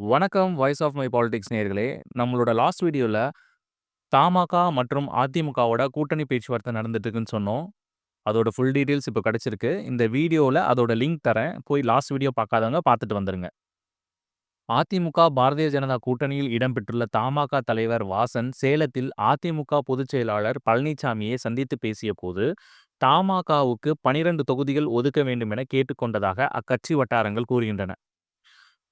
வணக்கம் voice of my politics நேர்களே நம்மளோட லாஸ்ட் வீடியோல தமாக மற்றும் அதிமுகவோட கூட்டணி பேச்சுவார்த்தை நடந்துட்டுருக்குன்னு சொன்னோம். அதோட ஃபுல் டீட்டெயில்ஸ் இப்போ கிடைச்சிருக்கு. இந்த வீடியோல அதோட லிங்க் தரேன். போய் லாஸ்ட் வீடியோ பார்க்காதவங்க பார்த்துட்டு வந்துருங்க. அதிமுக, பாரதிய ஜனதா கூட்டணியில் இடம்பெற்றுள்ள தமாக தலைவர் வாசன் சேலத்தில் அதிமுக பொதுச் செயலாளர் பழனிசாமியை சந்தித்து பேசியபோது, தமாகவுக்கு 12 தொகுதிகள் ஒதுக்க வேண்டும் என கேட்டுக்கொண்டதாக அக்கட்சி வட்டாரங்கள் கூறுகின்றன.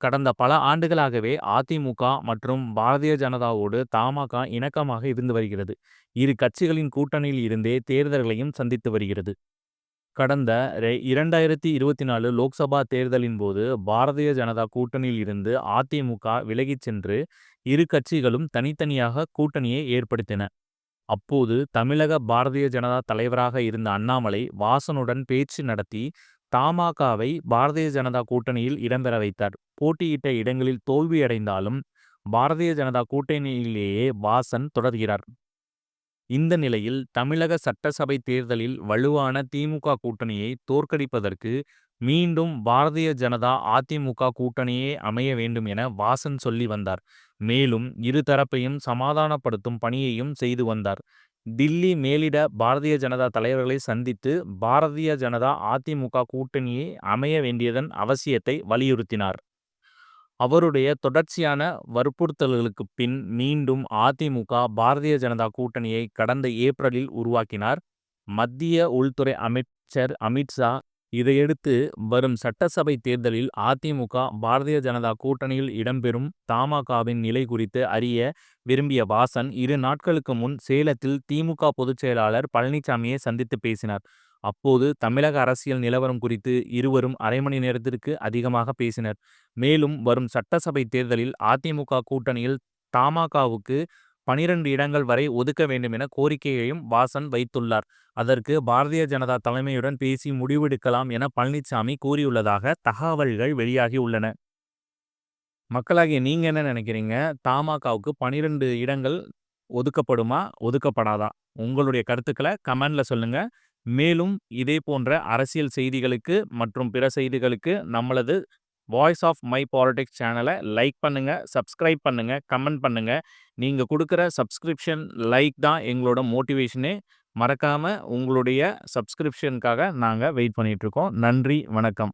கடந்த பல ஆண்டுகளாகவே அதிமுக மற்றும் பாரதிய ஜனதாவோடு தமாக இணக்கமாக இருந்து வருகிறது. இரு கட்சிகளின் கூட்டணியில் இருந்தே தேர்தல்களையும் சந்தித்து வருகிறது. கடந்த இரண்டாயிரத்தி இருபத்தி நாலு லோக்சபா தேர்தலின் போது பாரதிய ஜனதா கூட்டணியில் இருந்து அதிமுக விலகிச் சென்று இரு கட்சிகளும் தனித்தனியாக கூட்டணியை ஏற்படுத்தின. அப்போது தமிழக பாரதிய ஜனதா தலைவராக இருந்த அண்ணாமலை வாசனுடன் பேச்சு நடத்தி தமாகவை பாரதிய ஜனதா கூட்டணியில் இடம்பெற வைத்தார். போட்டியிட்ட இடங்களில் தோல்வியடைந்தாலும் பாரதிய ஜனதா கூட்டணியிலேயே வாசன் தொடர்கிறார். இந்த நிலையில் தமிழக சட்டசபை தேர்தலில் வலுவான திமுக கூட்டணியை தோற்கடிப்பதற்கு மீண்டும் பாரதிய ஜனதா அதிமுக கூட்டணியே அமைய வேண்டும் என வாசன் சொல்லி வந்தார். மேலும் இருதரப்பையும் சமாதானப்படுத்தும் பணியையும் செய்து வந்தார். டில்லி மேலிட பாரதிய ஜனதா தலைவர்களை சந்தித்து பாரதிய ஜனதா அதிமுக கூட்டணியை அமைய வேண்டியதன் அவசியத்தை வலியுறுத்தினார். அவருடைய தொடர்ச்சியான வற்புறுத்தல்களுக்கு பின் மீண்டும் அதிமுக பாரதிய ஜனதா கூட்டணியை கடந்த ஏப்ரலில் உருவாக்கினார். மத்திய உள்துறை அமைச்சர் அமித்ஷா இதையடுத்து வரும் சட்டசபை தேர்தலில் அதிமுக பாரதிய ஜனதா கூட்டணியில் இடம்பெறும் தமாகாவின் நிலை குறித்து அறிய விரும்பிய வாசன் இரு நாட்களுக்கு முன் சேலத்தில் திமுக பொதுச் செயலாளர் பழனிசாமியை சந்தித்து பேசினார். அப்போது தமிழக அரசியல் நிலவரம் குறித்து இருவரும் அரை மணி நேரத்திற்கு அதிகமாக பேசினர். மேலும் வரும் சட்டசபை தேர்தலில் அதிமுக கூட்டணியில் தமாகவுக்கு பனிரெண்டு இடங்கள் வரை ஒதுக்க வேண்டும் என கோரிக்கையையும் வாசன் வைத்துள்ளார். அதற்கு பாரதிய ஜனதா தலைமையுடன் பேசி முடிவெடுக்கலாம் என பழனிசாமி கூறியுள்ளதாக தகவல்கள் வெளியாகி உள்ளன. மக்களாகிய நீங்க என்ன நினைக்கிறீங்க? தமாகவுக்கு பனிரெண்டு இடங்கள் ஒதுக்கப்படுமா? ஒதுக்கப்படாதா? உங்களுடைய கருத்துக்களை கமெண்ட்ல சொல்லுங்க. மேலும் இதே போன்ற அரசியல் செய்திகளுக்கு மற்றும் பிற செய்திகளுக்கு நம்மளது வாய்ஸ் ஆஃப் மை பாலிடிக்ஸ் சேனலை லைக் பண்ணுங்கள் சப்ஸ்கிரைப் பண்ணுங்கள் கமெண்ட் பண்ணுங்கள் நீங்கள் கொடுக்குற சப்ஸ்கிரிப்ஷன், லைக் தான் எங்களோட மோட்டிவேஷனே. மறக்காமல் உங்களுடைய சப்ஸ்கிரிப்ஷனுக்காக நாங்கள் வெயிட் பண்ணிகிட்ருக்கோம் நன்றி, வணக்கம்.